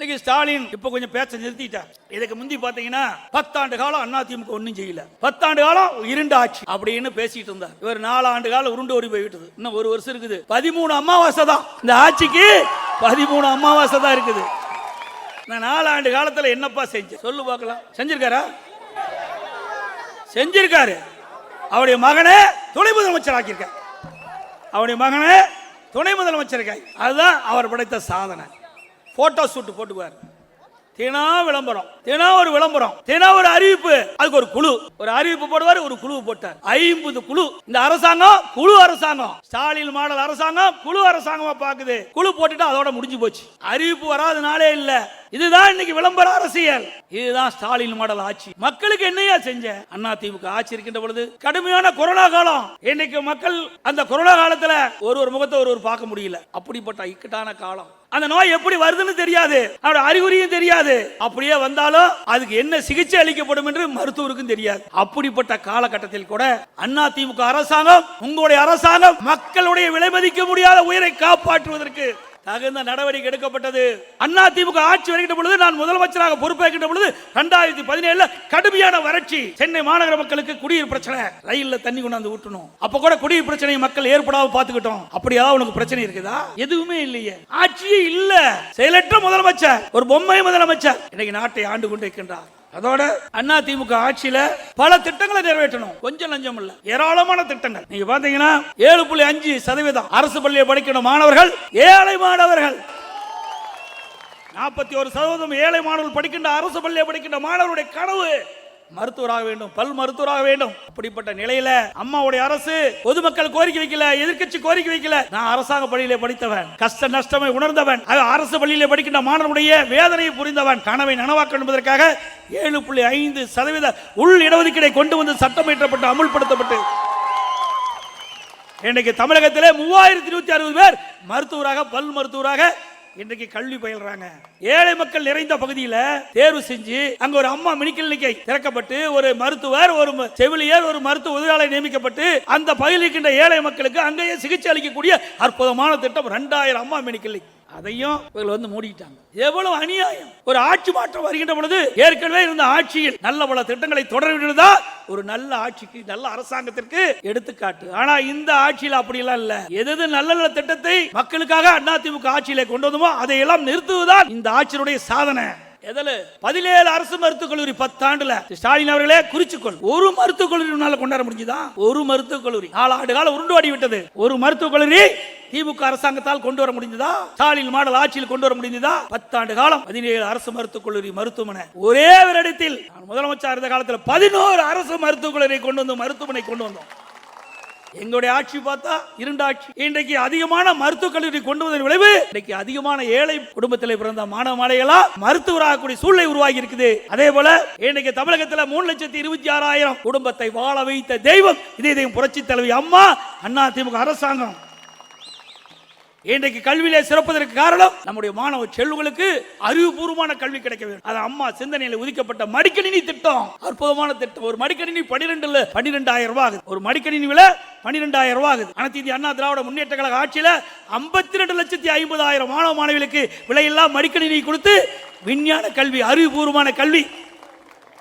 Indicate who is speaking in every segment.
Speaker 1: இன்னைக்கு ஸ்டாலின் இப்ப கொஞ்சம் பேச்ச நிறுத்திட்டார். இதுக்கு முந்தி பாத்தீங்கன்னா பத்தாண்டு காலம் அதிமுக ஒன்றும் செய்யல. பத்தாண்டு காலம் இருண்ட ஆட்சி அப்படின்னு பேசிட்டு இருந்தார். இவர் நாலு ஆண்டு காலம் உருண்டு ஓடி போய்விட்டது. இன்னும் ஒரு வருஷம் இருக்குது. பதிமூணு அமாவாசை தான். இந்த ஆட்சிக்கு பதிமூணு அமாவாசை தான் இருக்குது. இந்த நாலாண்டு காலத்துல என்னப்பா செஞ்ச சொல்லு பார்க்கலாம். செஞ்சிருக்காரா? செஞ்சிருக்காரு. அவருடைய மகனை துணை முதலமைச்சர் ஆக்கியிருக்கார். அவருடைய மகனை துணை முதலமைச்சர் அதுதான் அவர் படைத்த சாதனை. போட்டோ ஷூட் போட்டுக்குவார். தினா விளம்பரம். தினா ஒரு விளம்பரம். தினா ஒரு அறிவிப்பு. அதுக்கு ஒரு குழு. ஒரு அறிவிப்பு போடுவார் ஒரு குழு போட்டார். ஐம்பது குழு. இந்த அரசாங்கம் குழு அரசாங்கம். ஸ்டாலின் மாடல் அரசாங்கம் குழு அரசாங்கமா பாக்குது. குழு போட்டுட்டு அதோட முடிஞ்சு போச்சு. அறிவிப்பு வராதனாலே நாளே இல்ல. இதுதான் இன்னைக்கு விளம்பர அரசியல். இதுதான் ஸ்டாலின் மாடல் ஆட்சி. மக்களுக்கு என்னையா செஞ்ச? அண்ணா திமுக ஆட்சி இருக்கின்ற பொழுது கடுமையான கொரோனா காலம். இன்னைக்கு மக்கள் அந்த கொரோனா காலத்துல ஒரு ஒரு முகத்தை ஒரு ஒரு பார்க்க முடியல. அப்படிப்பட்ட இக்கட்டான காலம். அந்த நோய் எப்படி வருதுன்னு தெரியாது. அதோட அறிகுறியும் தெரியாது. அப்படியே வந்தாலும் அதுக்கு என்ன சிகிச்சை அளிக்கப்படும் என்று மருத்துவருக்கும் தெரியாது. அப்படிப்பட்ட காலகட்டத்தில் கூட அண்ணா திமுக அரசாங்கம் உங்களுடைய அரசாங்கம் மக்களுடைய விலை மதிக்க முடியாத உயிரை காப்பாற்றுவதற்கு தகுந்த நடவடிக்கை எடுக்கப்பட்டது. அண்ணா திமுக ஆட்சி வருகின்ற பொழுது நான் முதலமைச்சராக பொறுப்பேற்கின்ற பொழுது ரெண்டாயிரத்தி பதினேழுல கடுமையான வறட்சி. சென்னை மாநகர மக்களுக்கு குடிநீர் பிரச்சனை. ரயில்ல தண்ணி கொண்டாந்து ஊட்டணும். அப்ப கூட குடிநீர் பிரச்சனை மக்கள் ஏற்படாம பாத்துக்கிட்டோம் அப்படியா உனக்கு பிரச்சனை இருக்குதா? எதுவுமே இல்லையே. ஆட்சியே இல்ல. செயலற்ற முதலமைச்சர். ஒரு பொம்மை முதலமைச்சர். இன்னைக்கு நாட்டை ஆண்டு கொண்டிருக்கின்றார். அதோட அண்ணா திமுக ஆட்சியில பல திட்டங்களை நிறைவேற்றணும். கொஞ்சம் லஞ்சம் இல்ல. ஏராளமான திட்டங்கள். நீங்க பாத்தீங்கன்னா ஏழு புள்ளி அஞ்சு சதவீதம் அரசு பள்ளியை படிக்கணும் மாணவர்கள் ஏழை மாணவர்கள். நாற்பத்தி ஒரு சதவீதம் ஏழை மாணவர்கள் படிக்கின்ற அரசு பள்ளியை படிக்கின்ற மாணவருடைய கனவு மருத்துவராக வேண்டும் பல் மருத்துவராக வேண்டும். அப்படிப்பட்ட நிலையில அம்மாவுடைய அரசு பொதுமக்கள் கோரிக்கை வைக்கல எதிர்க்கட்சி கோரிக்கை வைக்கல. நான் அரசாங்க பள்ளியிலே படித்தவன் கஷ்ட நஷ்டமை உணர்ந்தவன் அது அரசு பள்ளியிலே படிக்கின்ற மாணவனுடைய வேதனையை புரிந்தவன். கனவை நனவாக்க என்பதற்காக ஏழு புள்ளி ஐந்து சதவீத உள் இடஒதுக்கீடை கொண்டு வந்து சட்டம் இயற்றப்பட்டு அமுல்படுத்தப்பட்டு இன்றைக்கு தமிழகத்திலே மூவாயிரத்தி இருபத்தி அறுபது பேர் மருத்துவராக பல் மருத்துவராக இன்றைக்கு கல்வி பயில்றாங்க. ஏழை மக்கள் நிறைந்த பகுதியில் தேர்வு செஞ்சு அங்க ஒரு அம்மா மினிக்கிளினிக்கை திறக்கப்பட்டு ஒரு மருத்துவர் ஒரு செவிலியர் ஒரு மருத்துவ உதவியாளர் நியமிக்கப்பட்டு அந்த பகுதியில் இருக்கின்ற ஏழை மக்களுக்கு அங்கேயே சிகிச்சை அளிக்கக்கூடிய அற்புதமான திட்டம். ரெண்டாயிரம் அம்மா மினிக்கிளினிக் அதையும் இவர்கள் வந்து மூடிட்டாங்க எவ்வளவு அநியாயம். ஒரு ஆட்சி மாற்றம் வருகின்ற பொழுது ஏற்கனவே இருந்த ஆட்சியில் நல்ல பல திட்டங்களை தொடர்கிறதா ஒரு நல்ல ஆட்சிக்கு நல்ல அரசாங்கத்திற்கு எடுத்துக்காட்டு. ஆனா இந்த ஆட்சியில் அப்படிலாம் இல்ல. எது நல்ல நல்ல திட்டத்தை மக்களுக்காக அதிமுக ஆட்சியில கொண்டு வந்தோமோ அதையெல்லாம் நிறுத்துவதுதான் இந்த ஆட்சியினுடைய சாதனை. எதில்? பதினேழு அரசு மருத்துவக் கல்லூரி பத்தாண்டுல ஸ்டாலின் அவர்களே குறிச்சுக்கொள் ஒரு மருத்துவக் கல்லூரி உன்னால கொண்டாட முடிஞ்சுதா? ஒரு மருத்துவக் கல்லூரி. நாலு ஆண்டு காலம் உருண்டுவாடி விட்டது. ஒரு மருத்துவக் கல்லூரி திமுக அரசாங்கத்தால் கொண்டு வர முடிந்ததா ஸ்டாலின் மாடல் ஆட்சியில் கொண்டு வர முடிந்ததா பத்தாண்டு காலம் பதினேழு அரசு மருத்துவக் கல்லூரி மருத்துவமனை. ஒரே ஒரு இடத்தில் முதலமைச்சர் இருந்த காலத்தில் பதினோரு அரசு மருத்துவக் கல்லூரி கொண்டு வந்து மருத்துவமனை கொண்டு வந்தோம். எங்களுடைய ஆட்சி பார்த்தா இருண்ட ஆட்சி. இன்றைக்கு அதிகமான மருத்துவக் கல்லூரி கொண்டு வந்த விளைவு இன்றைக்கு அதிகமான ஏழை குடும்பத்தில் பிறந்த மாணவ மாணவிகளா மருத்துவராகக்கூடிய சூழ்நிலை உருவாகி இருக்குது அதே போல இன்றைக்கு தமிழகத்தில் மூணு லட்சத்தி இருபத்தி ஆறாயிரம் குடும்பத்தை வாழ வைத்த தெய்வம் இதே தெய்வம் புரட்சி தலைவி அம்மா அண்ணா திமுக அரசாங்கம். இன்றைக்கு கல்வியிலே சிறப்பதற்கு காரணம் நம்முடைய மாணவ செல்வங்களுக்கு அறிவுபூர்வமான கல்வி கிடைக்க வேண்டும். அது அம்மா சிந்தனையில் ஒதுக்கப்பட்ட மடிக்கணினி திட்டம். அற்புதமான திட்டம். ஒரு மடிக்கணினி பன்னிரெண்டுல பன்னிரெண்டாயிரம் ரூபாய் ஆகுது. ஒரு மடிக்கணினி விலை பன்னிரெண்டாயிரம் ரூபாய் ஆகுது. அனைத்து இந்திய அண்ணா திராவிட முன்னேற்ற கழக ஆட்சியில் ஐம்பத்தி ரெண்டு லட்சத்தி ஐம்பதாயிரம் மாணவ மாணவிகளுக்கு விலையில்லா மடிக்கணினி கொடுத்து விஞ்ஞான கல்வி அறிவுபூர்வமான கல்வி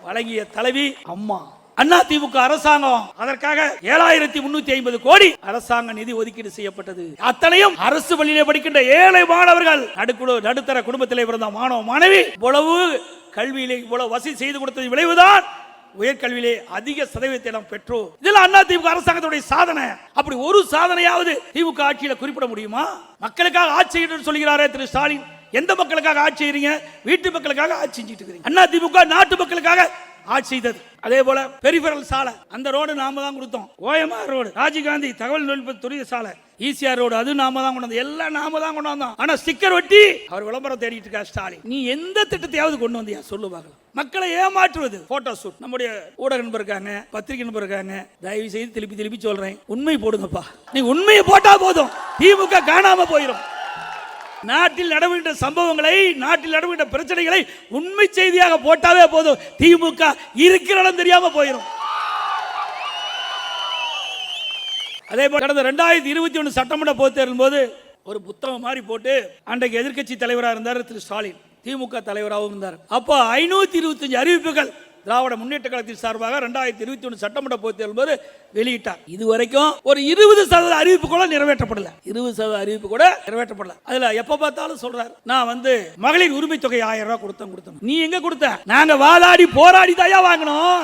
Speaker 1: வழங்கிய தலைவி அம்மா. அண்ணா திமுக அரசாங்கம். அதற்காக ஏழாயிரத்தி முன்னூத்தி ஐம்பது கோடி அரசாங்க நிதி ஒதுக்கீடு செய்யப்பட்டது. அத்தனையும் அரசு பள்ளியிலே படிக்கின்ற ஏழை மாணவர்கள். நடுக்குழு நடுத்தர குடும்பத்திலே பிறந்த மாணவ மாணவி. இவ்வளவு கல்வியிலே இவ்வளவு வசதி செய்து கொடுத்தது விளைவுதான் உயர்கல்வியிலே அதிக சதவீதத்தை நாம் பெற்றோம். இதெல்லாம் அண்ணா திமுக அரசாங்கத்துடைய சாதனை. அப்படி ஒரு சாதனையாவது திமுக ஆட்சியில குறிப்பிட முடியுமா? மக்களுக்காக ஆட்சி செய்யணும்னு சொல்கிறாரே திரு ஸ்டாலின். எந்த மக்களுக்காக ஆட்சி செய்றீங்க வீட்டு மக்களுக்காக ஆட்சி செஞ்சுட்டு இருக்கிறீங்க. அண்ணா திமுக நாட்டு மக்களுக்காக ஆட்சி செய்தது. அதே போல பெரிபரல் சாலை அந்த ரோடு நாம தான் கொடுத்தோம். ஓஎம்ஆர் ரோடு ராஜீவ்காந்தி தகவல் தொழில்நுட்ப துறை சாலை ஈசிஆர் ரோடு அது நாம தான் கொண்டு வந்தோம். எல்லாம் நாம தான் கொண்டு வந்தோம். ஆனா ஸ்டிக்கர் ஒட்டி அவர் விளம்பரம் தேடிட்டு இருக்கா ஸ்டாலின். நீ எந்த திட்டத்தையாவது கொண்டு வந்தியா? சொல்லு பார்க்கலாம். மக்களை ஏமாற்றுவது. போட்டோ ஷூட் நம்முடைய ஊடக நண்பர் இருக்காங்க பத்திரிகை நண்பர் இருக்காங்க. தயவு செய்து திருப்பி திருப்பி சொல்றேன். உண்மை போடுங்கப்பா. நீ உண்மையை போட்டா போதும். திமுக காணாம போயிடும் நாட்டில் நடவுகின்ற சம்பவங்களை நாட்டில் நடவுகின்ற பிரச்சனைகளை உண்மை செய்தியாக போட்டாவே போதும். திமுக இருக்கிற இடம் தெரியாம போயிடும் அதே போல கடந்த ரெண்டாயிரத்தி இருபத்தி ஒன்று சட்டமன்ற பொதுத் தேர்தல் போது ஒரு புத்தகம் மாதிரி போட்டு அன்றைக்கு எதிர்க்கட்சி தலைவராக இருந்தார் திரு ஸ்டாலின். திமுக தலைவராகவும் இருந்தார். அப்போ ஐநூத்தி இருபத்தஞ்சு அறிவிப்புகள் திராவிட முன்னேற்ற கழகத்தின் சார்பாக ரெண்டாயிரத்தி இருபத்தி ஒன்று சட்டமன்ற பொதுத் தேர்தல் போது வெளியிட்டார். இது வரைக்கும் ஒரு இருபது சதவீத அறிவிப்பு கூட நிறைவேற்றப்படல. இருபது சதவீத அறிவிப்பு கூட நிறைவேற்றப்படல. அதுல எப்ப பார்த்தாலும் சொல்றாரு நான் வந்து மகளிர் உரிமை தொகை ஆயிரம் ரூபாய் கொடுத்தேன் கொடுத்தேன். நீ எங்க கொடுத்த? நாங்க வாதாடி போராடி தாயா வாங்கினோம்.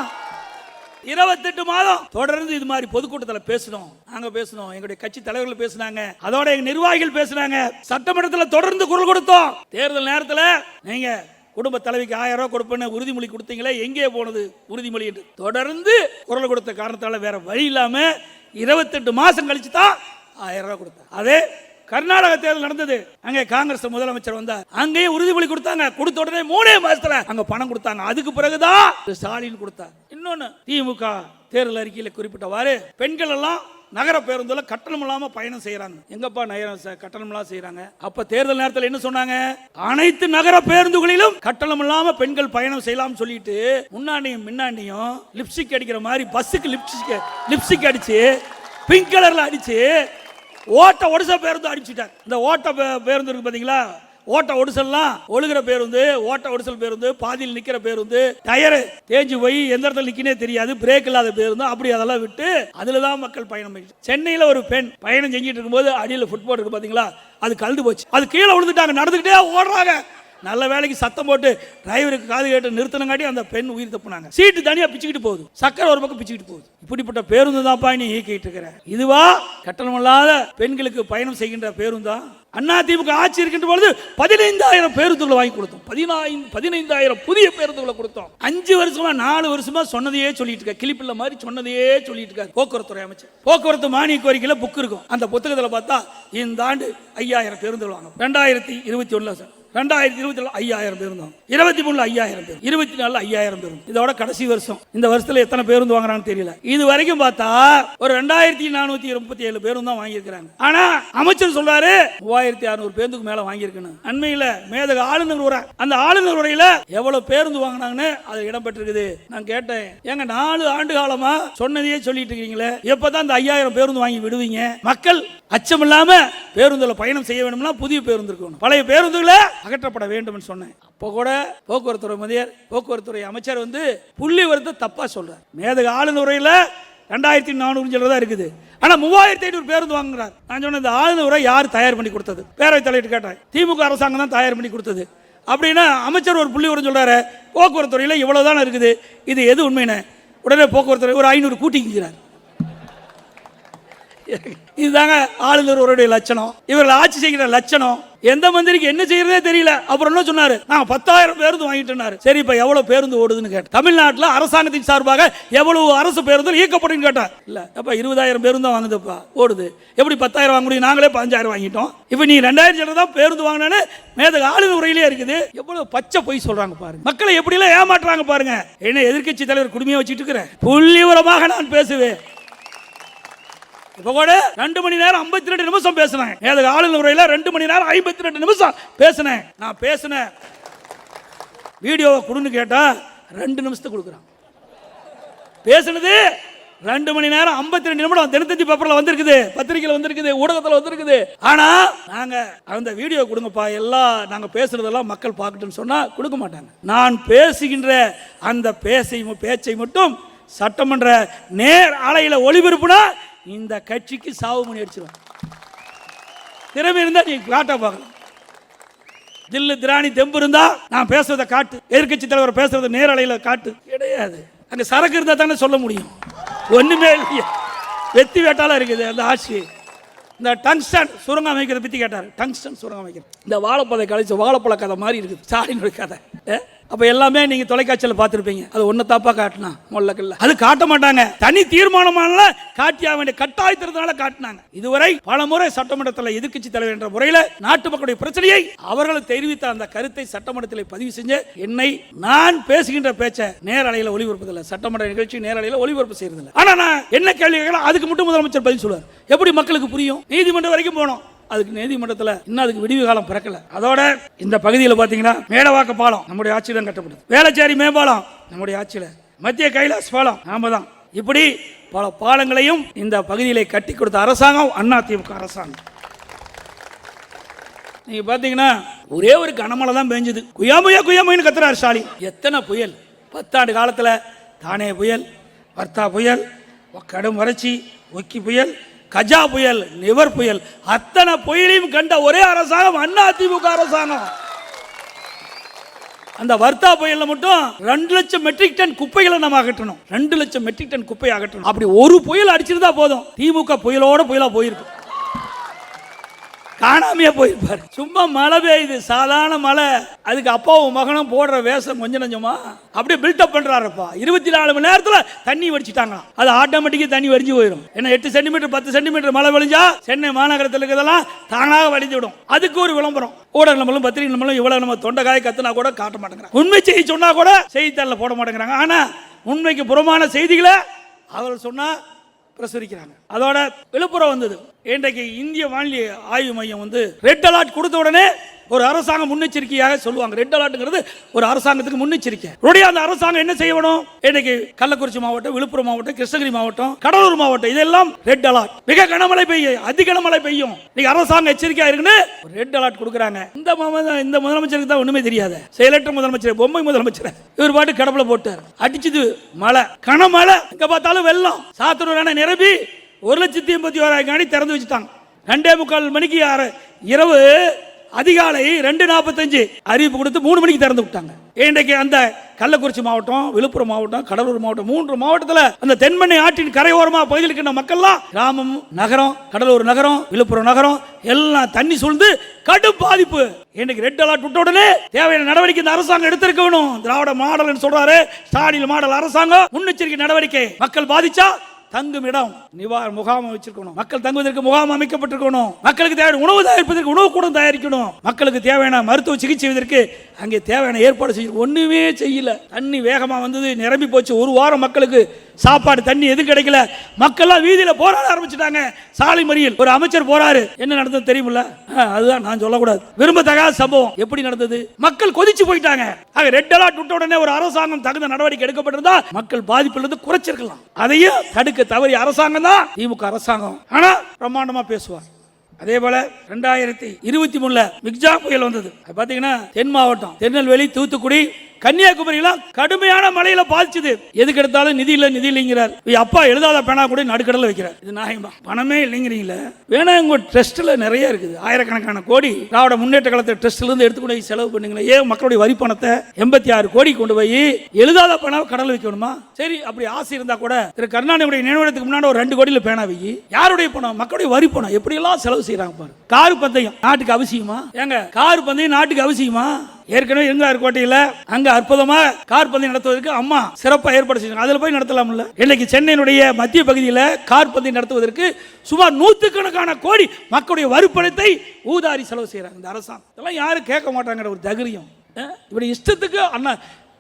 Speaker 1: இருபத்தெட்டு மாதம் தொடர்ந்து இது மாதிரி பொதுக்கூட்டத்தில் பேசணும் நாங்க பேசணும் எங்களுடைய கட்சி தலைவர்கள் பேசினாங்க. அதோட எங்க நிர்வாகிகள் பேசினாங்க. சட்டமன்றத்தில் தொடர்ந்து குரல் கொடுத்தோம். தேர்தல் நேரத்தில் நீங்க குடும்ப தலைவிக்கு ஆயிரம் ரூபாய் கொடுப்பேன்னு உறுதிமொழி கொடுத்தீங்களே எங்கே போனது உறுதிமொழி என்று. தொடர்ந்து குரல் கொடுத்த காரணத்தால் வேற வழி இல்லாமல் இருபத்தெட்டு மாதம் கழிச்சு தான் ஆயிரம் ரூபாய் கொடுத்தேன். அதே கர்நாடக தேர்தல் நடந்தது. அங்கே காங்கிரஸ் முதலமைச்சர் வந்தார். அங்கேயும் உறுதிமொழி கொடுத்தாங்க. கொடுத்த உடனே மூணே மாசத்துல அங்க பணம் கொடுத்தாங்க. அதுக்கு பிறகுதான் ஸ்டாலின் கொடுத்தார். இன்னொன்னு திமுக தேர்தல் அறிக்கையில் குறிப்பிட்டவாறு பெண்கள் எல்லாம் நகர பேருந்துல கட்டணம் இல்லாம பயணம் செய்யறாங்க எங்கப்பா நகரம் கட்டணம் இல்லாம செய்யறாங்க அப்ப தேர்தல் நேரத்தில் என்ன சொன்னாங்க? அனைத்து நகர பேருந்துகளிலும் கட்டணம் இல்லாம பெண்கள் பயணம் செய்யலாம்னு சொல்லிட்டு முன்னாடியும் முன்னாடியும் லிப்ஸ்டிக் அடிக்கிற மாதிரி பஸ்ஸுக்கு லிப்ஸ்டிக் லிப்ஸ்டிக் அடிச்சு பிங்க் கலர்ல அடிச்சு ஓட்ட ஒடிசா பேருந்து அடிச்சுட்டாங்க. இந்த ஓட்ட பே- பேருந்து இருக்கு பாத்தீங்களா? ஓட்ட ஒடிசல்லாம் ஒழுகிற பேருந்து ஓட்ட ஒடிசல் பேருந்து பாதியில் நிக்கிற பேருந்து டயரு தேஞ்சு போய் எந்த இடத்துல நிக்கினே தெரியாது பிரேக் இல்லாத பேருந்து அப்படி அதெல்லாம் விட்டு அதுல தான் மக்கள் பயணம் சென்னையில் ஒரு பெண் பயணம் செஞ்சுட்டு இருக்கும்போது அடியில் ஃபுட்போர்ட் இருக்கு பாத்தீங்களா? அது கழுது போச்சு. அது கீழே விழுந்துட்டாங்க நடந்துக்கிட்டே ஓடுறாங்க. நல்ல வேலைக்கு சத்தம் போட்டு டிரைவருக்கு காது கேட்டு நிறுத்தினங்காட்டி அந்த பெண் உயிர் தப்புனாங்க. சீட்டு தனியா பிச்சுக்கிட்டு போகுது. சக்கரை ஒரு பக்கம் பிச்சுக்கிட்டு போகுது. இப்படிப்பட்ட பேருந்து தான்ப்பா நீ இயக்கிட்டு இருக்கிற. இதுவா? கட்டணம் இல்லாத பெண்களுக்கு பயணம் செய்கின்ற பேருந்தா? அண்ணா திமுக ஆட்சி இருக்கின்ற பொழுது பதினைந்தாயிரம் பேருந்துகளை வாங்கி கொடுத்தோம். பதினாயிரம் பதினைந்தாயிரம் புதிய பேருந்துகளை கொடுத்தோம். அஞ்சு வருஷமா நாலு வருஷமா சொன்னதையே சொல்லிட்டு இருக்க. கிளிப்பிள்ள மாதிரி சொன்னதையே சொல்லிட்டு இருக்காரு போக்குவரத்து அமைச்சர். போக்குவரத்து மானிய கோரிக்கையில புக் இருக்கும். அந்த புத்தகத்தில் பார்த்தா இந்த ஆண்டு ஐயாயிரம் பேருந்துகள் வாங்க ரெண்டாயிரத்தி இருபத்தி ஒண்ணுல சார். ரெண்டாயிரத்தி இருபத்தி நாலு ஐயாயிரம் பேருந்தோம் இருபத்தி மூணுல ஐயாயிரம் பேர். இருபத்தி நாலுல ஐயாயிரம் பேரும் இதோட கடைசி வருஷம். இந்த வருஷத்துல எத்தனை பேருந்து வாங்குறான்னு தெரியல. இது வரைக்கும் பார்த்தா ஒரு ரெண்டாயிரத்தி நானூத்தி முப்பத்தி ஏழு பேரும் தான் வாங்கியிருக்கிறாங்க. ஆனா அமைச்சர் சொல்றாரு மூவாயிரத்தி அறுநூறு பேருந்துக்கு மேல வாங்கியிருக்கணும். அண்மையில மேதக ஆளுநர் உரை. அந்த ஆளுநர் உரையில எவ்வளவு பேருந்து வாங்கினாங்கன்னு அது இடம்பெற்றிருக்குது நான் கேட்டேன். ஏங்க நாலு ஆண்டு காலமா சொன்னதையே சொல்லிட்டு இருக்கீங்களே. எப்பதான் இந்த ஐயாயிரம் பேருந்து வாங்கி விடுவீங்க? மக்கள் அச்சம் இல்லாம பேருந்துல பயணம் செய்ய வேணும்னா புதிய பேருந்து இருக்கணும். பழைய பேருந்துகளை அகற்றப்பட வேண்டும் சொன்னேன். அப்போ கூட போக்குவரத்துறை மதியர் போக்குவரத்துறை அமைச்சர் வந்து புள்ளி வருத்த தப்பா சொல்றார். மேதக ஆளுநர் உரையில ரெண்டாயிரத்தி நானூறு தான் இருக்குது. ஆனா மூவாயிரத்தி ஐநூறு பேருந்து வாங்குறாரு. நான் சொன்ன இந்த ஆளுநரை யார் தயார் பண்ணி கொடுத்தது? பேரவைத் தலைவர் கேட்டேன். திமுக அரசாங்கம் தான் தயார் பண்ணி கொடுத்தது. அப்படின்னா அமைச்சர் ஒரு புள்ளி உரம் சொல்றாரு போக்குவரத்து துறையில இவ்வளவுதான் இருக்குது. இது எது உண்மைன்னு? உடனே போக்குவரத்து ஒரு ஐநூறு கூட்டிக்கிறார் இதுதாங்க ஆளுநருடைய லட்சணம். இவர்கள் ஆட்சி செய்கிற லட்சணம். எந்த மந்திரிக்கு என்ன செய்யறதே தெரியல. அப்புறம் என்ன சொன்னாரு? நான் பத்தாயிரம் பேருந்து வாங்கிட்டு சரி இப்ப எவ்வளவு பேருந்து ஓடுதுன்னு கேட்டேன். தமிழ்நாட்டில் அரசாங்கத்தின் சார்பாக எவ்வளவு அரசு பேருந்து இயக்கப்படும் கேட்டேன். இல்ல அப்ப இருபதாயிரம் பேருந்து தான் வாங்குதுப்பா. ஓடுது. எப்படி பத்தாயிரம் வாங்க முடியும்? நாங்களே பதினஞ்சாயிரம் வாங்கிட்டோம். இப்ப நீ ரெண்டாயிரம் ஜனம் தான் பேருந்து வாங்கினான்னு மேதக ஆளுநர் உரையிலே இருக்குது. எவ்வளவு பச்சை பொய் சொல்றாங்க பாருங்க. மக்களை எப்படி எல்லாம் ஏமாற்றுறாங்க பாருங்க. என்ன எதிர்க்கட்சி தலைவர் குடுமையை வச்சுட்டு இருக்கிறேன். புள்ளிவரமாக நான் பேசுவேன். இப்போ கூட ரெண்டு மணி நேரம் ஐம்பத்தி ரெண்டு நிமிஷம் பேசினேன். எனக்கு ஆளுநர் உரையில் ரெண்டு மணி நேரம் ஐம்பத்தி ரெண்டு நிமிஷம் பேசினேன். நான் பேசினேன். வீடியோவை கொடுன்னு கேட்டால் ரெண்டு நிமிஷத்துக்கு கொடுக்குறான். பேசுனது ரெண்டு மணி நேரம் ஐம்பத்தி ரெண்டு நிமிடம் தினத்தந்தி பேப்பரில் வந்திருக்குது பத்திரிக்கையில் வந்திருக்குது ஊடகத்தில் வந்திருக்குது. ஆனா நாங்க அந்த வீடியோ கொடுங்கப்பா எல்லாம் நாங்கள் பேசுறதெல்லாம் மக்கள் பார்க்கட்டும்னு சொன்னால் கொடுக்க மாட்டாங்க. நான் பேசுகின்ற அந்த பேசை பேச்சை மட்டும் சட்டமன்ற நேர் ஆலையில் ஒளிபரப்புனா இந்த கட்சிக்கு சாவு மணி அடிச்சிடும் திறமை இருந்தா நீ காட்ட பார்க்கலாம். தில்லு திராணி தெம்பு இருந்தா நான் பேசுறதை காட்டு. எதிர்கட்சி தலைவர் பேசுறத நேரலையில காட்டு. கிடையாது. அங்க சரக்கு இருந்தா தானே சொல்ல முடியும். ஒண்ணுமே இல்லையே. வெத்தி வேட்டாலும் இருக்குது அந்த ஆட்சி. இந்த டங்ஸ்டன் சுரங்கம் அமைக்கிறத பத்தி கேட்டார். டங்ஸ்டன் சுரங்கம் அமைக்கிறது. இந்த வாழைப்பழ கழிச்சு வாழைப்பழ கதை மாதிரி இருக்குது. ஸ்டாலினுடைய கதை. ஏ? அப்போ எல்லாமே நீங்கள் தொலைக்காட்சியில் பார்த்துருப்பீங்க. அது ஒன்று தாப்பாக காட்டினா முள்ளக்கல்ல அது காட்ட மாட்டாங்க. தனி தீர்மானமான காட்டிய வேண்டிய கட்டாயத்திறதுனால காட்டினாங்க. இதுவரை பல முறை சட்டமன்றத்தில் எதிர்க்கட்சி தலைவர் என்ற முறையில் நாட்டு மக்களுடைய பிரச்சனையை அவர்கள் தெரிவித்த அந்த கருத்தை சட்டமன்றத்தில் பதிவு செஞ்சு என்னை நான் பேசுகின்ற பேச்சை நேரலையில் ஒளிபரப்பதில்லை. சட்டமன்ற நிகழ்ச்சி நேரலையில் ஒளிபரப்பு செய்யறதில்லை. ஆனால் நான் என்ன கேள்வி கேட்கலாம் அதுக்கு மட்டும் முதலமைச்சர் பதில் சொல்லுவார். எப்படி மக்களுக்கு புரியும்? நீதிமன்றம் வரைக்கும் போனோம். அதுக்கு நீதிமன்றத்தில் இன்னும் அதுக்கு விடிவு காலம் பிறக்கல. அதோட இந்த பகுதியில் பார்த்தீங்கன்னா மேடவாக்க பாலம் நம்முடைய ஆட்சி தான் கட்டப்படுது வேளச்சேரி மேம்பாலம் நம்முடைய ஆட்சியில். மத்திய கைலாஸ் பாலம் நாம தான் இப்படி பல பாலங்களையும் இந்த பகுதியிலே கட்டி கொடுத்த அரசாங்கம் அண்ணா திமுக அரசாங்கம். நீங்க பாத்தீங்கன்னா ஒரே ஒரு கனமழை தான் பெஞ்சுது. குயாமையா குயாமைன்னு கத்துறாரு ஸ்டாலின். எத்தனை புயல்? பத்தாண்டு காலத்தில் தானே புயல் வர்த்தா புயல் கடும் வறட்சி ஒக்கி புயல் கஜா புயல் நிவர் புயல் அத்தனை புயலையும் கண்ட ஒரே அரசாங்கம் அண்ணா திமுக அரசாங்கம். அந்த வர்த்தா புயலில் மட்டும் ரெண்டு லட்சம் மெட்ரிக் டன் குப்பைகளை நம்ம அகற்றணும். ரெண்டு லட்சம் மெட்ரிக் டன் குப்பையை அகற்றணும். அப்படி ஒரு புயல் அடிச்சிருந்தா போதும். திமுக புயலோட புயலா போயிருக்கும் காணாமையே போயிருப்பார். சும்மா மழை பெய்யுது சாதாரண மழை. அதுக்கு அப்பாவும் மகனும் போடுற வேஷம் கொஞ்சம் நஞ்சமா? அப்படியே பில்டப் பண்றாருப்பா. இருபத்தி நாலு மணி நேரத்துல தண்ணி வடிச்சிட்டாங்க அது ஆட்டோமேட்டிக்கா தண்ணி வடிஞ்சு போயிடும் ஏன்னா எட்டு சென்டிமீட்டர் பத்து சென்டிமீட்டர் மழை விழிஞ்சா சென்னை மாநகரத்தில் இருக்கிறதெல்லாம் தானாக வடிஞ்சு விடும். அதுக்கு ஒரு விளம்பரம். ஊடக நம்மளும் பத்திரிகை நம்மளும் இவ்வளவு நம்ம தொண்டைக்காய கத்துனா கூட காட்ட மாட்டேங்கிறாங்க. உண்மை செய்தி சொன்னா கூட செய்தித்தாளில் போட மாட்டேங்கிறாங்க. ஆனா உண்மைக்கு புறமான செய்திகளை அவர் சொன்னா பிரசுரிக்கிறாங்க. அதோட விழுப்புரம் வந்தது. இன்றைக்கு இந்திய வானிலை ஆய்வு மையம் வந்து ரெட் அலர்ட் கொடுத்த உடனே ஒரு அரசாங்கம் முன்னெச்சரிக்கையாக சொல்லுவாங்க. ரெட் அலர்ட்ங்கிறது ஒரு அரசாங்கத்துக்கு முன்னெச்சரிக்கை. உடனே அந்த அரசாங்கம் என்ன செய்யணும் இன்னைக்கு கள்ளக்குறிச்சி மாவட்டம் விழுப்புரம் மாவட்டம் கிருஷ்ணகிரி மாவட்டம் கடலூர் மாவட்டம் இதெல்லாம் ரெட் அலர்ட். மிக கனமழை பெய்யும் அதிக கனமழை பெய்யும். நீங்க அரசாங்கம் எச்சரிக்கையா இருக்குன்னு ரெட் அலர்ட் கொடுக்குறாங்க. இந்த இந்த முதலமைச்சருக்கு தான் ஒண்ணுமே தெரியாது. செயலற்ற முதலமைச்சர் பொம்மை முதலமைச்சர். இவர் பாட்டு கடப்புல போட்டார். அடிச்சது மழை. கனமழை. எங்க பார்த்தாலும் வெள்ளம். சாத்தனூர் அணை நிரம்பி ஒரு லட்சத்தி எண்பத்தி ஓராயிரம் காணி திறந்து வச்சுட்டாங்க. ரெண்டே முக்கால் மணிக்கு ஆறு இரவு அதிகாலை ரெண்டு நாற்பத்தஞ்சு அறிவிப்பு கொடுத்து மூணு மணிக்கு திறந்து விட்டாங்க. இன்றைக்கு அந்த கள்ளக்குறிச்சி மாவட்டம் விழுப்புரம் மாவட்டம் கடலூர் மாவட்டம் மூன்று மாவட்டத்தில் அந்த தென்மண்ணை ஆற்றின் கரையோரமாக பகுதியில் இருக்கின்ற மக்கள்லாம் கிராமம் நகரம் கடலூர் நகரம் விழுப்புரம் நகரம் எல்லாம் தண்ணி சூழ்ந்து கடும் பாதிப்பு. இன்னைக்கு ரெட் அலர்ட் விட்ட உடனே தேவையான நடவடிக்கை இந்த அரசாங்கம் எடுத்திருக்க வேணும். திராவிட மாடல் சொல்றாரு. ஸ்டாலின் மாடல் அரசாங்கம் முன்னெச்சரிக்கை நடவடிக்கை. மக்கள் பாதிச்சா தங்கும் இடம் நிவார முகாம் வச்சிருக்கணும். மக்கள் தங்குவதற்கு முகாம் அமைக்கப்பட்டிருக்கணும். மக்களுக்கு தேவையான உணவு தயாரிப்பதற்கு உணவு கூட தயாரிக்கணும். மக்களுக்கு தேவையான மருத்துவ சிகிச்சை செய்வதற்கு அங்கே தேவையான ஏற்பாடு செய்ய ஒண்ணுமே செய்யல. தண்ணி வேகமா வந்தது நிரம்பி போச்சு. ஒரு வாரம் மக்களுக்கு சாப்பாடு தண்ணி எதுவும் கிடைக்கல. மக்கள்லாம் வீதியில போராட ஆரம்பிச்சிட்டாங்க. சாலை மறியல் ஒரு அமைச்சர் போறாரு. என்ன நடந்தது தெரியுமில்ல? அதுதான் நான் சொல்லக்கூடாது. விரும்பத்தகாத சம்பவம். எப்படி நடந்தது? மக்கள் கொதிச்சு போயிட்டாங்க. ஆக ரெட் அலர்ட் விட்ட உடனே ஒரு அரசாங்கம் தகுந்த நடவடிக்கை எடுக்கப்பட்டிருந்தா மக்கள் பாதிப்பிலிருந்து குறைச்சிருக்கலாம். அதையும் தடுக்க தவறி அரசாங்கம் தான் திமுக அரசாங்கம். ஆனா பிரம்மாண்டமா பேசுவார். அதே போல ரெண்டாயிரத்தி இருபத்தி மூணுல மிக்ஜா புயல் வந்தது. பாத்தீங்கன்னா தென் மாவட்டம் திருநெல்வேலி தூத்துக்குடி கன்னியாகுமரியெல்லாம் கடுமையான மழையில பாதிச்சது. எதுக்கு எடுத்தாலும் நிதி இல்ல நிதி இல்லைங்கிறார். அப்பா எழுதாத பேனா கூட நடுக்கடல வைக்கிறார். இது நாயமா பணமே இல்லைங்கிறீங்கள? வேணா உங்க ட்ரஸ்ட்ல நிறைய இருக்குது. ஆயிரக்கணக்கான கோடி. திராவிட முன்னேற்ற கழகத்தை ட்ரஸ்ட்ல இருந்து எடுத்து கொண்டு போய் செலவு பண்ணுங்களேன். ஏன் மக்களுடைய வரி பணத்தை எண்பத்தி ஆறு கோடி கொண்டு போய் எழுதாத பேனாவை கடல் வைக்கணுமா? சரி அப்படி ஆசை இருந்தா கூட திரு கருணாநிதியுடைய நினைவிடத்துக்கு முன்னாடி ஒரு ரெண்டு கோடியில் பேனா வை. யாருடைய பணம்? மக்களுடைய வரி பணம். எப்படி எல்லாம் செலவு செய்யறாங்க பாரு. கார் பந்தயம். நாட்டுக்கு அவசியமா? ஏங்க கார் பந்தயம் நாட்டுக்கு அவசியமா? ஏற்கனவே இருந்தார் கோட்டையில அங்க அற்புதமா கார் பந்தயம் நடத்துவதற்கு அம்மா சிறப்பாக ஏற்பாடு செஞ்சாங்க அதுல போய் நடத்தலாம்ல. இன்னைக்கு சென்னையினுடைய மத்திய பகுதியில் கார் பந்தயம் நடத்துவதற்கு சுமார் நூற்றுக்கணக்கான கோடி மக்களுடைய வரிப்பணத்தை ஊதாரி செலவு செய்யறாங்க இந்த அரசாங்கம். இதெல்லாம் யாரும் கேட்க மாட்டாங்கிற ஒரு தைரியம். இப்படி இஷ்டத்துக்கு அண்ணா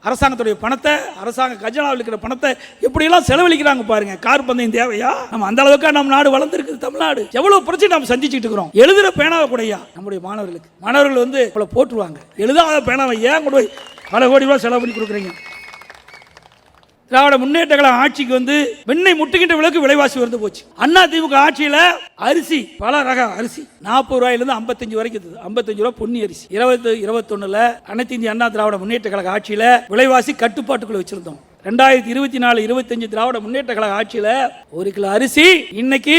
Speaker 1: அரசாங்கத்துடைய பணத்தை அரசாங்க கஜனாவில் இருக்கிற பணத்தை எப்படியெல்லாம் செலவழிக்கிறாங்க பாருங்க. கார் பந்தயம் தேவையா? நம்ம அந்த அளவுக்கு நம்ம நாடு வளர்ந்துருக்குது தமிழ்நாடு. எவ்வளவு பிரச்சனை நம்ம சந்திச்சுட்டு இருக்கிறோம். எழுதுற பேனாவை கூடயா நம்முடைய மாணவர்களுக்கு. மாணவர்கள் வந்து இவ்வளவு போட்டுருவாங்க. எழுதாத பேனாவை ஏன் கொண்டு போய் பல கோடி ரூபாய் செலவு பண்ணி கொடுக்குறீங்க? திராவிட முன்னேற்ற கழக ஆட்சிக்கு வந்து வெண்ணெய் முட்டுகின்ற விளக்கு விலைவாசி வந்து போச்சு. அண்ணா திமுக ஆட்சியில அரிசி பல ரக அரிசி. நாற்பது ரூபாயிலிருந்து ஐம்பத்தஞ்சு வரைக்கும் இருந்தது. ஐம்பத்தஞ்சு ரூபாய் பொன்னி அரிசி. இருபது இருபத்தொன்னுல அனைத்து இந்திய அண்ணா திராவிட முன்னேற்ற கழக ஆட்சியில விலைவாசி கட்டுப்பாட்டுக்குள்ள வச்சிருந்தோம். ரெண்டாயிரத்தி இருபத்தி நாலு இருபத்தஞ்சு திராவிட முன்னேற்ற கழக ஆட்சியில ஒரு கிலோ அரிசி இன்னைக்கு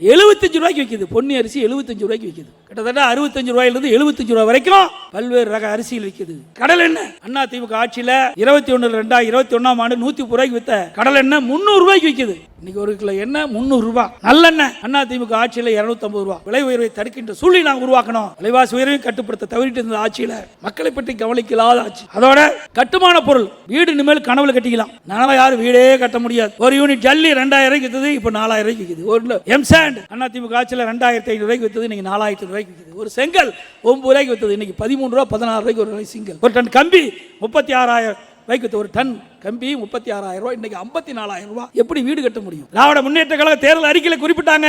Speaker 1: எழுபத்தஞ்சு ரூபாய்க்கு விற்கிது பொன்னி அரிசி எழுபத்தஞ்சு ரூபாய்க்கு விற்கிது கிட்டத்தட்ட அறுபத்தஞ்சு ரூபாயிலிருந்து எழுபத்தஞ்சு ரூபாய் வரைக்கும் பல்வேறு ரக அரிசியில் விற்கிது கடல் எண்ணெய். அண்ணா திமுக ஆட்சியில் இருபத்தி ஒன்று ரெண்டா இருபத்தி ஒன்றாம் ஆண்டு நூத்தி முப்பது ரூபாய்க்கு வித்த கடல் எண்ணெய் முந்நூறு ரூபாய்க்கு விற்கிது இன்னைக்கு ஒரு கிலோ எண்ணெய் முந்நூறு ரூபாய் நல்லெண்ணெய். அண்ணா திமுக ஆட்சியில் இருநூத்தம்பது ரூபா. ரூபாய் விலை உயர்வை தடுக்கின்ற சூழ்நிலை நாங்கள் உருவாக்கணும். விலைவாசி உயர்வையும் கட்டுப்படுத்த தவறிட்டு இருந்த ஆட்சியில் மக்களை பற்றி கவனிக்கலாத ஆட்சி. அதோட கட்டுமான பொருள் வீடு இனிமேல் கனவுல கட்டிக்கலாம். நனவை யாரும் வீடே கட்ட முடியாது. ஒரு யூனிட் ஜல்லி ரெண்டாயிரம் ரூபாய்க்கு இப்போ நாலாயிரம் ரூபாய்க்கு விற்கிது ஒரு எம் சாண்ட் அண்ணா திமுக ஆட்சியில் ரெண்டாயிரத்தி ஐநூறு ரூபாய்க்கு வித்தது இன்னைக்கு நாலாயிரத்தி ரூபாய்க்கு விற்கிது ஒரு செங்கல் ஒன்பது ரூபாய்க்கு வித்தது இன்னைக்கு பதிமூணு ரூபா பதினாறு ரூபாய்க்கு ஒரு சிங்கல். ஒரு டன் கம்பி முப்பத்தி ஆறாயிரம் ரூபாய்க்கு வித்த ஒரு டன். கம்பி முப்பத்தி ஆறாயிரம் ரூபாய் இன்னைக்கு ஐம்பத்தி நாலாயிரம் ரூபாய். எப்படி வீடு கட்ட முடியும்? திராவிட முன்னேற்ற கழக தேர்தல் அறிக்கையில் குறிப்பிட்டாங்க.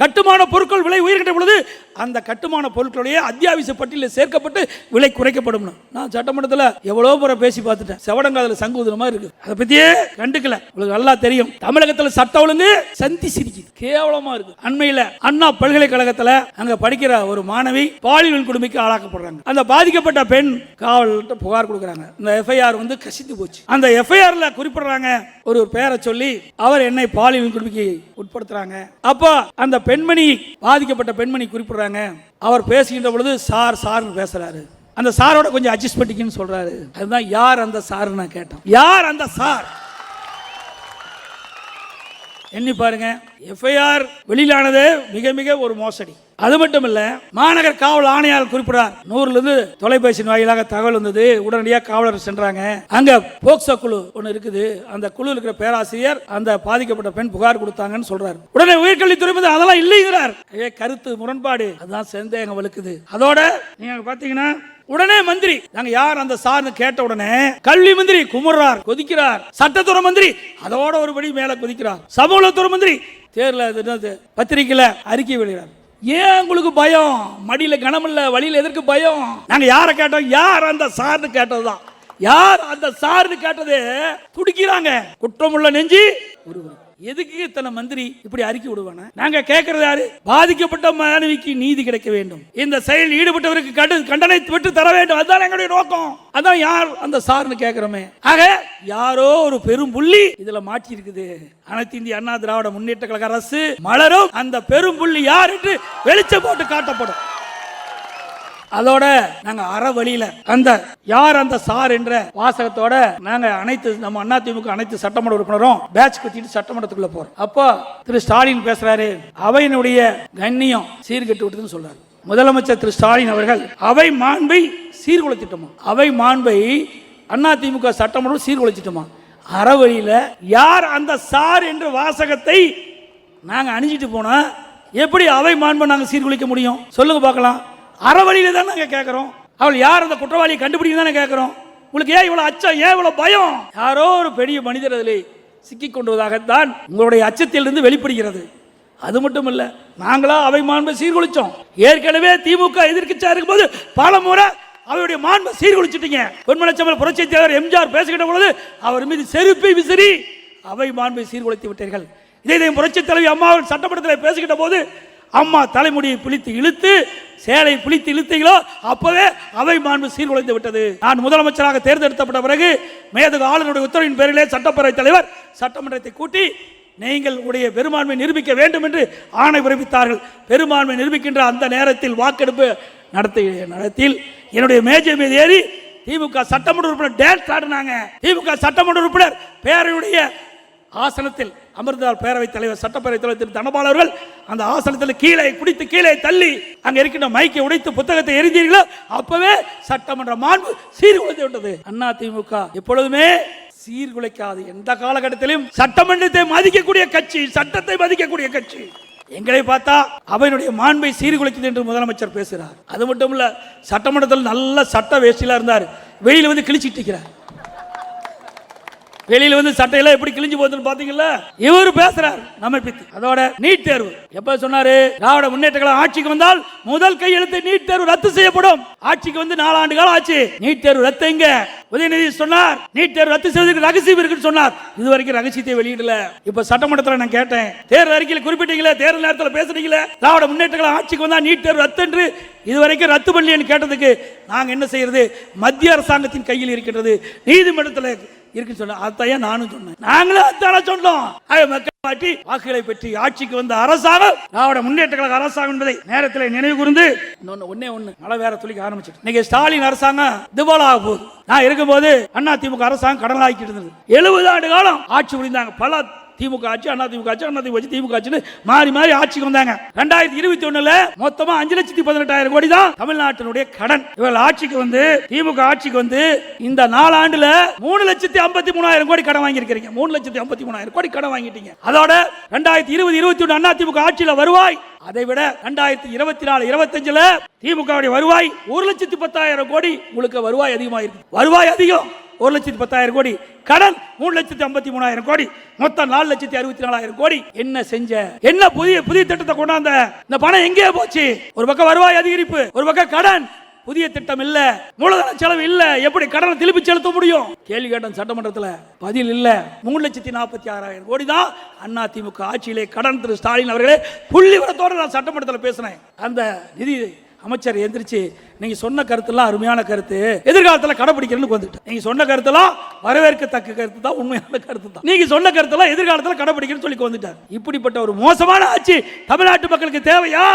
Speaker 1: கட்டுமான பொருட்கள் விலை உயர்கிட்ட பொழுது அந்த கட்டுமான பொருட்களுடைய அத்தியாவசிய பட்டியலில் சேர்க்கப்பட்டு விலை குறைக்கப்படும் நான் சட்டமன்றத்தில் எவ்வளோ முறை பேசி பார்த்துட்டேன். செவடங்காதில் சங்குதுற மாதிரி இருக்கு. அதை பத்தியே கண்டுக்கல. உங்களுக்கு நல்லா தெரியும். தமிழகத்தில் சட்ட ஒழுங்கு சந்தி சிரிக்குது. கேவலமா இருக்கு. அண்மையில் அண்ணா பல்கலைக்கழகத்தில் அங்க படிக்கிற ஒரு மாணவி பாலியல் கொடுமைக்கு ஆளாக்கப்படுறாங்க. அந்த பாதிக்கப்பட்ட பெண் காவல்கிட்ட புகார் கொடுக்குறாங்க. இந்த எஃப்ஐஆர் வந்து கசித்து போச்சு. அந்த எஃப்ஐஆர்ல குறிப்பிடுறாங்க. ஒரு ஒரு பெயரை சொல்லி அவர் என்னை பாலியல் கொடுமைக்கு உட்படுத்துறாங்க. அப்போ அந்த பெண்மணி பாதிக்கப்பட்ட பெண்மணி குறிப்பிடுறாங்க. அவர் பேசுகின்ற பொழுது சார் சார்னு பேசுறாரு. அந்த சாரோட கொஞ்சம் அட்ஜஸ்ட் பண்ணிக்கின்னு சொல்றாரு. அதுதான் யார் அந்த சார் நான் கேட்டேன். யார் அந்த சார்? எண்ணி பாருங்க. எஃப்ஐஆர் வெளியிலானது மிக மிக ஒரு மோசடி. அது மட்டும் இல்ல மாநகர் காவல் ஆணையாளர் குறிப்பிடார் நூறுல இருந்து தொலைபேசி வாயிலாக தகவல் வந்தது. உடனடியாக காவலர் சென்றாங்க. அங்க போக்சோ குழு ஒன்று இருக்குது. அந்த குழு இருக்கிற பேராசிரியர் அந்த பாதிக்கப்பட்ட பெண் புகார் கொடுத்தாங்கன்னு சொல்றாரு. உடனே உயர்கல்வித்துறை மீது அதெல்லாம் இல்லைங்கிறார். கருத்து முரண்பாடு. அதுதான் சந்தேகம் வலுக்குது. அதோட நீங்க பாத்தீங்கன்னா உடனே மந்திரி நாங்க யார் அந்த சார்னு கேட்ட உடனே கல்வி மந்திரி குமுறார் கொதிக்கிறார். சட்டத்துறை மந்திரி அதோட ஒருபடி மேல கொதிக்கிறார். சமூகத்துறை மந்திரி தேர்ல என்னது? பத்திரிக்கையில அறிக்கை வெளியிடார் ஏன் உங்களுக்கு பயம்? மடியில கனம் இல்ல வழியில எதற்கு பயம்? நாங்க யாரை கேட்டோம்? யார் அந்த சார்னு கேட்டதுதான். யார் அந்த சார்னு கேட்டது துடிக்கிறாங்க. குற்றமுள்ள நெஞ்சு ஒருவர் எதுக்கு இத்தனை மந்திரி இப்படி அறிக்கை விடுவான? நாங்க கேட்கறது யாரு? பாதிக்கப்பட்ட மாணவிக்கு நீதி கிடைக்க வேண்டும். இந்த செயலில் ஈடுபட்டவருக்கு கடு கண்டனை விட்டு தர வேண்டும். அதுதான் எங்களுடைய நோக்கம். அதான் யார்? அந்த சார்னு கேட்கிறோமே ஆக யாரோ ஒரு பெரும் புள்ளி இதுல மாற்றி இருக்குது அனைத்து இந்திய அண்ணா திராவிட முன்னேற்ற கழக அரசு மலரும் அந்த பெரும் புள்ளி யார் என்று வெளிச்சம் போட்டு காட்டப்படும். அதோட நாங்க அற வழியில அந்த யார் அந்த சார் என்ற வாசகத்தோட நாங்க அனைத்து நம்ம அண்ணா திமுக அனைத்து சட்டமன்ற உறுப்பினரும் பேட்ச் குத்திட்டு சட்டமன்றத்துக்குள்ள போறோம். அப்போ திரு ஸ்டாலின் பேசுறாரு அவையினுடைய கண்ணியம் சீர்கெட்டு விட்டதுன்னு சொல்றாரு. முதலமைச்சர் திரு ஸ்டாலின் அவர்கள் அவை மாண்பை சீர்குலைச்சிட்டோமா? அவை மாண்பை அண்ணா திமுக சட்டமன்றம் சீர்குலைச்சிட்டோமா? அறவழியில் யார் அந்த சார் என்ற வாசகத்தை நாங்கள் அணிஞ்சிட்டு போனால் எப்படி அவை மாண்பை நாங்கள் சீர்குலைக்க முடியும்? சொல்லுங்க பார்க்கலாம். அறவழியில தான் நாங்கள் கேட்குறோம் அவள் யார் அந்த குற்றவாளியை கண்டுபிடிக்க தானே கேட்குறோம் உங்களுக்கு ஏன் இவ்வளோ அச்சம்? ஏன் இவ்வளோ பயம்? யாரோ ஒரு பெரிய மனிதர் அதில் சிக்கிக் கொண்டுவதாகத்தான் உங்களுடைய அச்சத்திலிருந்து வெளிப்படுகிறது. அது மட்டும் இல்ல நாங்களா அவை மாண்பை சீர்குலைச்சோம். ஏற்கனவே திமுக எதிர்க்கட்சியா இருக்கும்போது பல முறை அவருடைய மாண்பை சீர்குலைச்சிட்டீங்க. பொன்மனச்சம்பல் புரட்சி தலைவர் எம்ஜிஆர் பேசுகின்ற பொழுது அவர் மீது செருப்பை விசிறி அவை மாண்பை சீர்குலைத்து விட்டீர்கள். இதே இதே புரட்சி தலைவி அம்மாவில் சட்டமன்றத்தில் பேசுகின்ற போது அம்மா தலைமுடியை பிழித்து இழுத்து சேலை பிழித்து இழுத்தீங்களோ அப்பவே அவை மாண்பு சீர்குலைந்து விட்டது. நான் முதலமைச்சராக தேர்ந்தெடுக்கப்பட்ட பிறகு மேதகு ஆளுநருடைய உத்தரவின் பேரிலே சட்டப்பேரவைத் தலைவர் சட்டமன்றத்தை கூட்டி நீங்கள் உடைய பெரும்பான்மை நிரூபிக்க வேண்டும் என்று ஆணை பிறப்பித்தார்கள். பெரும்பான்மை நிரூபிக்கின்ற அந்த நேரத்தில் வாக்கெடுப்பு நடத்திய நடத்தில் என்னுடைய மேஜை மீது ஏறி திமுக சட்டமன்ற உறுப்பினர் டேன்ஸ் ஆடினாங்க திமுக சட்டமன்ற உறுப்பினர் பேரனுடைய ஆசனத்தில் அமர்ந்தார் பேரவைத் தலைவர் சட்டப்பேரவைத் தலைவர் திரு தனபால் அவர்கள். அந்த ஆசனத்தில் கீழே குடித்து கீழே தள்ளி அங்கே இருக்கின்ற மைக்கை உடைத்து புத்தகத்தை எரிந்தீர்களோ அப்பவே சட்டமன்ற மாண்பு சீர்குலைந்து விட்டது. அண்ணா திமுக எப்பொழுதுமே சீர்குலைக்காது. எந்த காலகட்டத்திலும் சட்டமன்றத்தை மதிக்கக்கூடிய கட்சி சட்டத்தை மதிக்கக்கூடிய கட்சி. எங்களை பார்த்தா அவனுடைய மாண்பை சீர்குலைக்குது என்று முதலமைச்சர் பேசுகிறார் அது மட்டும் இல்ல சட்டமன்றத்தில் நல்ல சட்ட வேஷ்டியில இருந்தார். வெளியில் வந்து கிழிச்சிட்டு இருக்கிறார். வெளியில வந்து சட்டையெல்லாம் எப்படி கிழிஞ்சு போகுதுன்னு பாத்தீங்களா இவர் பேசுறார் நம்மை பத்தி அதோட நீட் தேர்வு. எப்ப சொன்னாரு? திராவிட முன்னேற்ற கழகம் ஆட்சிக்கு வந்தால் முதல் கையெழுத்து நீட் தேர்வு ரத்து செய்யப்படும். ஆட்சிக்கு வந்து நாலாண்டு காலம் ஆச்சு. நீட் தேர்வு ரத்து எங்க? உதயநிதி சொன்னார் நீட் தேர்வு ரத்து செய்வதற்கு ரகசியம் இருக்குன்னு சொன்னார். இது வரைக்கும் ரகசியத்தை வெளியிடல. இப்ப சட்டமன்றத்தில் நான் கேட்டேன். தேர்தல் அறிக்கையில் குறிப்பிட்டீங்களே தேர்தல் நேரத்தில் பேசுறீங்களே திராவிட முன்னேற்ற கழகம் ஆட்சிக்கு வந்தா நீட் தேர்வு ரத்து என்று இது வரைக்கும் ரத்து பண்ணலன்னு கேட்டதுக்கு நாங்கள் என்ன செய்யறது? மத்திய அரசாங்கத்தின் கையில் இருக்கின்றது. நீதிமன்றத்தில் இருக்குன்னு சொன்ன அதையும் நானும் சொன்னேன். நாங்களும் அதான சொன்னோம். மக்கள் மாட்டி வாக்குகளை பெற்று ஆட்சிக்கு வந்த அரசாங்கம் திராவிட முன்னேற்ற கழக அரசாங்கம் என்பதை நேரத்தில் நினைவு கூர்ந்து இன்னொன்னு ஒன்னே ஒண்ணு மழை வேற துளிக்க ஆரம்பிச்சிட்டு. இன்னைக்கு ஸ்டாலின் அரசாங்கம் திவாலா போகுது நான் இருக்கும்போது அண்ணா திமுக அரசாங்கம் கடன் ஆக்கிட்டு இருந்தது. எழுபது ஆண்டு காலம் ஆட்சி புரிந்தாங்க. பல திமுக ஆட்சி அண்ணா திமுக ஆட்சி அண்ணா திமுக ஆட்சி திமுக ஆட்சின்னு மாறி மாறி ஆட்சிக்கு வந்தாங்க. ரெண்டாயிரத்தி இருபத்தி ஒண்ணுல மொத்தமா அஞ்சு லட்சத்தி பதினெட்டாயிரம் கோடி தான் தமிழ்நாட்டினுடைய கடன். இவர்கள் ஆட்சிக்கு வந்து திமுக ஆட்சிக்கு வந்து இந்த நாலாண்டுல மூணு லட்சத்தி ஐம்பத்தி மூணாயிரம் கோடி கடன் வாங்கியிருக்கிறீங்க. மூணு லட்சத்தி ஐம்பத்தி மூணாயிரம் கோடி கடன் வாங்கிட்டீங்க. அதோட ரெண்டாயிரத்தி இருபது இருபத்தி ஒண்ணு அண்ணா திமுக ஆட்சியில வருவாய். அதை விட ரெண்டாயிரத்தி இருபத்தி நாலு இருபத்தஞ்சுல திமுக வருவாய் ஒரு லட்சத்தி பத்தாயிரம் கோடி உங்களுக்கு வருவாய் அதிகமாயிருக்கு. வருவாய் அதிகம். ஒரு லட்சத்தி பத்தாயிரம் கோடி. கடன் மூணு லட்சத்தி ஐம்பத்தி மூணாயிரம் கோடி. மொத்தம் நாலு லட்சத்தி அறுபத்தி நாலாயிரம் கோடி. என்ன செஞ்ச? என்ன புதிய புதிய திட்டத்தை கொண்டாந்த? இந்த பணம் எங்கே போச்சு. ஒரு பக்கம் வருவாய் அதிகரிப்பு ஒரு பக்கம் கடன். புதிய திட்டம் இல்ல. மூலதன செலவு இல்ல. எப்படி கடனை திருப்பி செலுத்த முடியும்? கேள்வி கேட்டேன் சட்டமன்றத்தில். பதில் இல்ல. மூணு லட்சத்தி நாற்பத்தி ஆறாயிரம் கோடி தான் அண்ணா திமுக ஆட்சியிலே கடன் திரு ஸ்டாலின் அவர்களே புள்ளி வரத்தோடு நான் சட்டமன்றத்தில் பேசினேன். அந்த நிதி அமைச்சர் எந்திரிச்சு நீங்க சொன்ன கருத்துலாம் அருமையான கருத்து. எதிர்காலத்தில் கடைபிடிக்கிறேன்னு வந்துட்டு நீங்க சொன்ன கருத்துலாம் வரவேற்கத்தக்க கருத்து தான் உண்மையான கருத்து தான். நீங்க சொன்ன கருத்தெல்லாம் எதிர்காலத்தில் கடைபிடிக்கிறேன்னு சொல்லி வந்துட்டார். இப்படிப்பட்ட ஒரு மோசமான ஆட்சி தமிழ்நாட்டு மக்களுக்கு தேவையா?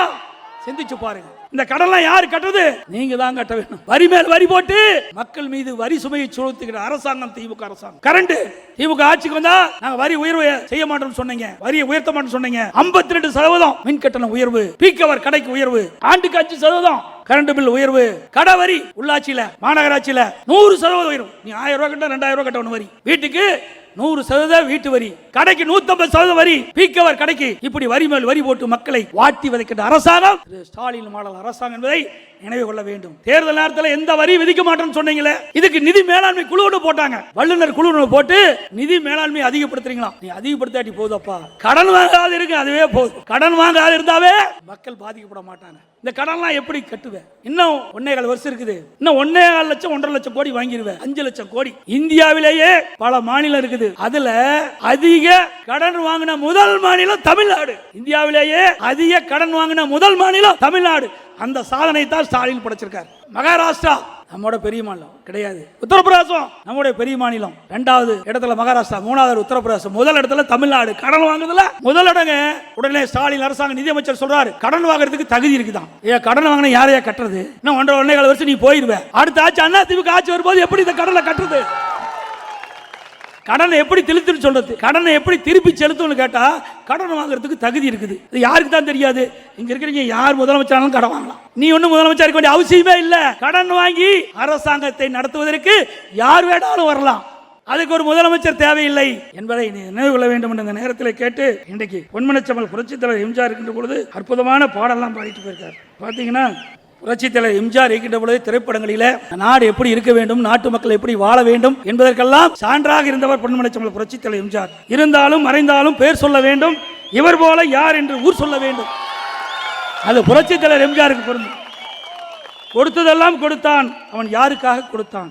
Speaker 1: சிந்திச்சு பாருங்க. இந்த கடன்லாம் யாரு கட்டுறது? நீங்க தான் கட்ட வேணும். வரி மேல் வரி போட்டு மக்கள் மீது வரி சுமையை சுமத்துகிற அரசாங்கம் திமுக அரசாங்கம். கரண்ட் திமுக ஆட்சிக்கு வந்தா நாங்க வரி உயர்வு செய்ய மாட்டோம்னு சொன்னீங்க. வரியை உயர்த்த மாட்டோம்னு சொன்னீங்க. 52% ரெண்டு சதவீதம் மின் கட்டணம் உயர்வு பீக்கவர் கடைக்கு உயர்வு ஆண்டுக்கு அஞ்சு சதவீதம் கரண்ட் பில் உயர்வு கடை வரி உள்ளாட்சியில மாநகராட்சியில நூறு சதவீதம் உயரும் நீ ஆயிரம் ரூபாய் கட்ட ரெண்டாயிரம் ரூபாய் கட்டணும் வரி. வீட்டுக்கு நூறு சதவீத வீட்டு வரி கடைக்கு நூத்தம்பது சதவீத வரி பீக்கவர் கடைக்கு இப்படி வரி மேல் வரி போட்டு மக்களை வாட்டி வதைக்கின்ற அரசாங்கம் ஸ்டாலின் மாடல் அரசாங்கம் என்பதை நினைவு கொள்ள வேண்டும். தேர்தல் நேரத்தில் எந்த வரி விதிக்க மாட்டோம்னு சொன்னீங்களே இதுக்கு நிதி மேலாண்மை குழு போட்டாங்க. வல்லுநர் குழு போட்டு நிதி மேலாண்மை அதிகப்படுத்துறீங்களா நீ அதிகப்படுத்தாட்டி போதப்பா. கடன் வாங்காது இருக்கு அதுவே போதும். கடன் வாங்காது இருந்தாவே மக்கள் பாதிக்கப்பட மாட்டாங்க. இந்த கடன்லாம் எப்படி கட்டுவேன்? இன்னும் ஒன்னே கால் வருஷம் இருக்குது. இன்னும் ஒன்னே கால் லட்சம் ஒன்றரை லட்சம் கோடி வாங்கிடுவேன் அஞ்சு லட்சம் கோடி. இந்தியாவிலேயே பல மாநிலம் இருக்குது. அதுல அதிக கடன் வாங்கின முதல் மாநிலம் தமிழ்நாடு. இந்தியாவிலேயே அதிக கடன் வாங்கின முதல் மாநிலம் தமிழ்நாடு. அந்த சாதனை தான் ஸ்டாலின் படைச்சிருக்கார். மகாராஷ்டிரா நம்மோட பெரிய மாநிலம் கிடையாது. உத்தரப்பிரதேசம். நம்முடைய பெரிய மாநிலம். ரெண்டாவது இடத்துல மகாராஷ்டிரா மூணாவது உத்தரப்பிரதேசம். முதல் இடத்துல தமிழ்நாடு. கடன் வாங்குதுல முதல் இடங்க உடனே ஸ்டாலின் அரசாங்க நிதியமைச்சர் சொல்றாரு கடன் வாங்குறதுக்கு தகுதி இருக்குதான். ஏன் கடன் வாங்கின யாரையா கட்டுறது? இன்னும் ஒன்றரை ஒன்றே கால வருஷம் நீ போயிருவ. அடுத்த ஆட்சி அண்ணா திமுக ஆட்சி வரும்போது எப்படி இந்த கடனை கட்டுறது? கடனை எப்படி திருத்துன்னு சொல்றது? கடனை எப்படி திருப்பி செலுத்தணும்னு கேட்டா கடன் வாங்குறதுக்கு தகுதி இருக்குது. இது யாருக்கு தான் தெரியாது? இங்க இருக்கிறீங்க யார் முதலமைச்சராலும் கடன் வாங்கலாம். நீ ஒன்றும் முதலமைச்சர் இருக்க வேண்டிய அவசியமே இல்லை. கடன் வாங்கி அரசாங்கத்தை நடத்துவதற்கு யார் வேணாலும் வரலாம். அதுக்கு ஒரு முதலமைச்சர் தேவையில்லை என்பதை நினைவு கொள்ள வேண்டும் என்ற இந்த நேரத்தில் கேட்டு இன்றைக்கு பொன்மனச்சமல் புரட்சித் தலைவர் எம்ஜிஆர் இருக்கின்ற பொழுது அற்புதமான பாடலாம் பாடிட்டு போயிருக்கார். பார்த்தீங்கன்னா புரட்சித் தலைவர் எம்ஜிஆர் இருக்கின்ற பொழுது திரைப்படங்களில நாடு எப்படி இருக்க வேண்டும் நாட்டு மக்கள் எப்படி வாழ வேண்டும் என்பதற்கெல்லாம் சான்றாக இருந்தவர் பொன்மனச்சமல் புரட்சித் தலைவர் எம்ஜிஆர். இருந்தாலும் மறைந்தாலும் பேர் சொல்ல வேண்டும் இவர் போல யார் என்று ஊர் சொல்ல வேண்டும். அது புரட்சித் தலைவர் எம்ஜிஆருக்கு பொருந்தும். கொடுத்ததெல்லாம் கொடுத்தான் அவன் யாருக்காக கொடுத்தான்?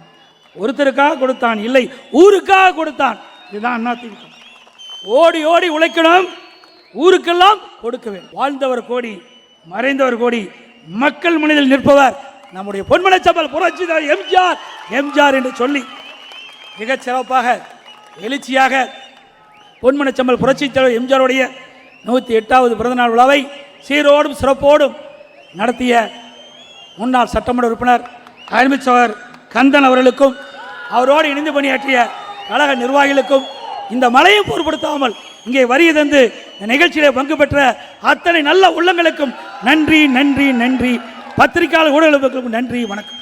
Speaker 1: ஒருத்தருக்காக கொடுத்தான் இல்லை ஊருக்காக கொடுத்தான். இதுதான் அண்ணா திமுக. ஓடி ஓடி உழைக்கணும் ஊருக்கெல்லாம் கொடுக்க வேண்டும். வாழ்ந்தவர் கோடி மறைந்தவர் கோடி மக்கள் மனதில் நிற்பவர் நம்முடைய பொன்மனச்சம்பல் புரட்சி எம்ஜிஆர். எம்ஜிஆர் என்று சொல்லி மிகச் சிறப்பாக எழுச்சியாக பொன்மனச்சம்பல் புரட்சி தலைவர் எம்ஜிஆருடைய நூற்றி எட்டாவது பிறந்தநாள் விழாவை சீரோடும் சிறப்போடும் நடத்திய முன்னாள் சட்டமன்ற உறுப்பினர் அருமிச்சவர் கந்தன் அவர்களுக்கும் அவரோடு இணைந்து பணியாற்றிய கழக நிர்வாகிகளுக்கும் இந்த மலையை பொருட்படுத்தாமல் இங்கே வரிய தந்து இந்த நிகழ்ச்சியில் பங்கு பெற்ற அத்தனை நல்ல உள்ளங்களுக்கும் நன்றி நன்றி நன்றி. பத்திரிகையாளர் ஊடகங்களுக்கும் நன்றி வணக்கம்.